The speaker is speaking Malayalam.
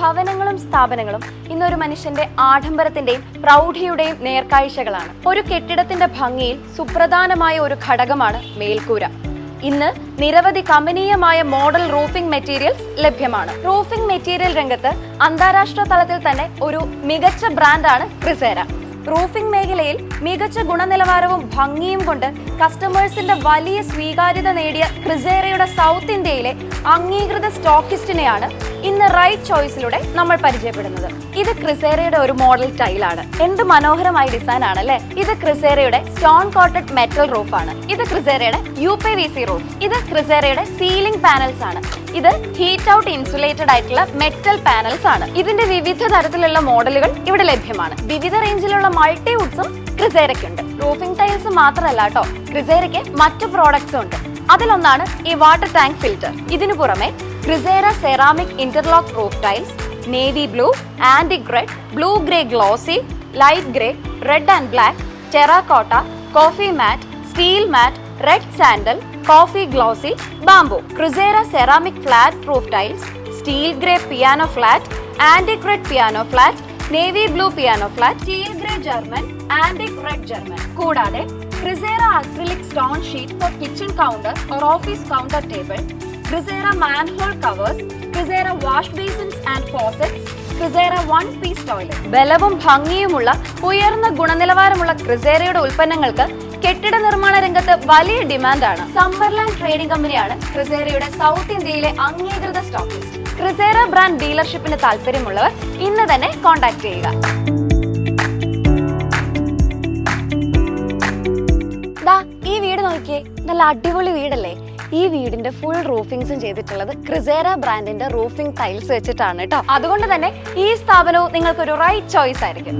ഭവനങ്ങളും സ്ഥാപനങ്ങളും ഇന്നൊരു മനുഷ്യന്റെ ആഡംബരത്തിന്റെയും പ്രൗഢിയുടെയും നേർക്കാഴ്ചകളാണ്. ഒരു കെട്ടിടത്തിന്റെ ഭംഗിയിൽ സുപ്രധാനമായ ഒരു ഘടകമാണ് മേൽക്കൂര. ഇന്ന് നിരവധി കമനീയമായ മോഡൽ റൂഫിംഗ് മെറ്റീരിയൽസ് ലഭ്യമാണ്. റൂഫിംഗ് മെറ്റീരിയൽ രംഗത്ത് അന്താരാഷ്ട്ര തലത്തിൽ തന്നെ ഒരു മികച്ച ബ്രാൻഡാണ് ക്രിസേര. റൂഫിംഗ് മേഖലയിൽ മികച്ച ഗുണനിലവാരവും ഭംഗിയും കൊണ്ട് കസ്റ്റമേഴ്സിന്റെ വലിയ സ്വീകാര്യത നേടിയ ക്രിസേരയുടെ സൗത്ത് ഇന്ത്യയിലെ അംഗീകൃത സ്റ്റോക്കിസ്റ്റിനെയാണ് ഇന്ന് റൈറ്റ് ചോയ്സിലൂടെ നമ്മൾ പരിചയപ്പെടുന്നത്. ഇത് ക്രിസേറയുടെ ഒരു മോഡൽ ടൈലാണ് എന്ത് മനോഹരമായ ഡിസൈൻ ആണല്ലേ? ഇത് ക്രിസേറയുടെ സ്റ്റോൺ കോട്ടഡ് മെറ്റൽ റൂഫ് ആണ്. ഇത് ക്രിസേറയുടെ U P V C roof ഇത് ക്രിസേറയുടെ സീലിംഗ് പാനൽസ് ആണ്. ഇത് ഹീറ്റ് ഔട്ട് ഇൻസുലേറ്റഡ് ആയിട്ടുള്ള മെറ്റൽ പാനൽസ് ആണ്. ഇതിന്റെ വിവിധ തരത്തിലുള്ള മോഡലുകൾ ഇവിടെ ലഭ്യമാണ്. വിവിധ റേഞ്ചിലുള്ള മൾട്ടി വുഡ്സും ക്രിസേരയ്ക്കുണ്ട്. റൂഫിംഗ് ടൈൽസ് മാത്രമല്ല കേട്ടോ ക്രിസേരയ്ക്ക് മറ്റു പ്രോഡക്ട്സും ഉണ്ട്. അതിലൊന്നാണ് ഈ വാട്ടർ ടാങ്ക് ഫിൽറ്റർ ഇതിനു പുറമെ Crisera ceramic interlock roof tiles navy blue Andy red blue grey glossy light grey red and black terracotta coffee matte steel matte red sandal coffee glossy bamboo Crisera ceramic flat roof tiles steel grey piano flat Andy red piano flat navy blue piano flat steel grey German Andy red German കൂടാതെ Crisera acrylic stone sheet for kitchen counter or office counter table Crisera manhole covers, Crisera wash basins and faucets, Crisera one piece toilet ബലവും ഭംഗിയുമുള്ള ഉയർന്ന ഗുണനിലവാരമുള്ള ക്രിസേറയുടെ ഉൽപ്പന്നങ്ങൾക്ക് കെട്ടിട നിർമ്മാണ രംഗത്ത് വലിയ ഡിമാൻഡാണ്. സമ്പർലാൻഡ് ട്രേഡിംഗ് കമ്പനിയാണ് ക്രിസേറയുടെ സൗത്ത് ഇന്ത്യയിലെ അംഗീകൃത സ്റ്റോക്കിസ്റ്റ് ക്രിസേറ ബ്രാൻഡ് ഡീലർഷിപ്പിന് താല്പര്യമുള്ളവർ ഇന്ന് തന്നെ കോൺടാക്ട് ചെയ്യുക. ഈ വീട് നോക്കിയേ. നല്ല അടിപൊളി വീടല്ലേ? ഈ വീടിന്റെ ഫുൾ റൂഫിംഗ്സും ചെയ്തിട്ടുള്ളത് ക്രിസേര ബ്രാൻഡിന്റെ റൂഫിംഗ് ടൈൽസ് വെച്ചിട്ടാണ് കേട്ടോ അതുകൊണ്ട് തന്നെ ഈ സ്ഥാപനവും നിങ്ങൾക്ക് ഒരു റൈറ്റ് ചോയ്സ് ആയിരിക്കും.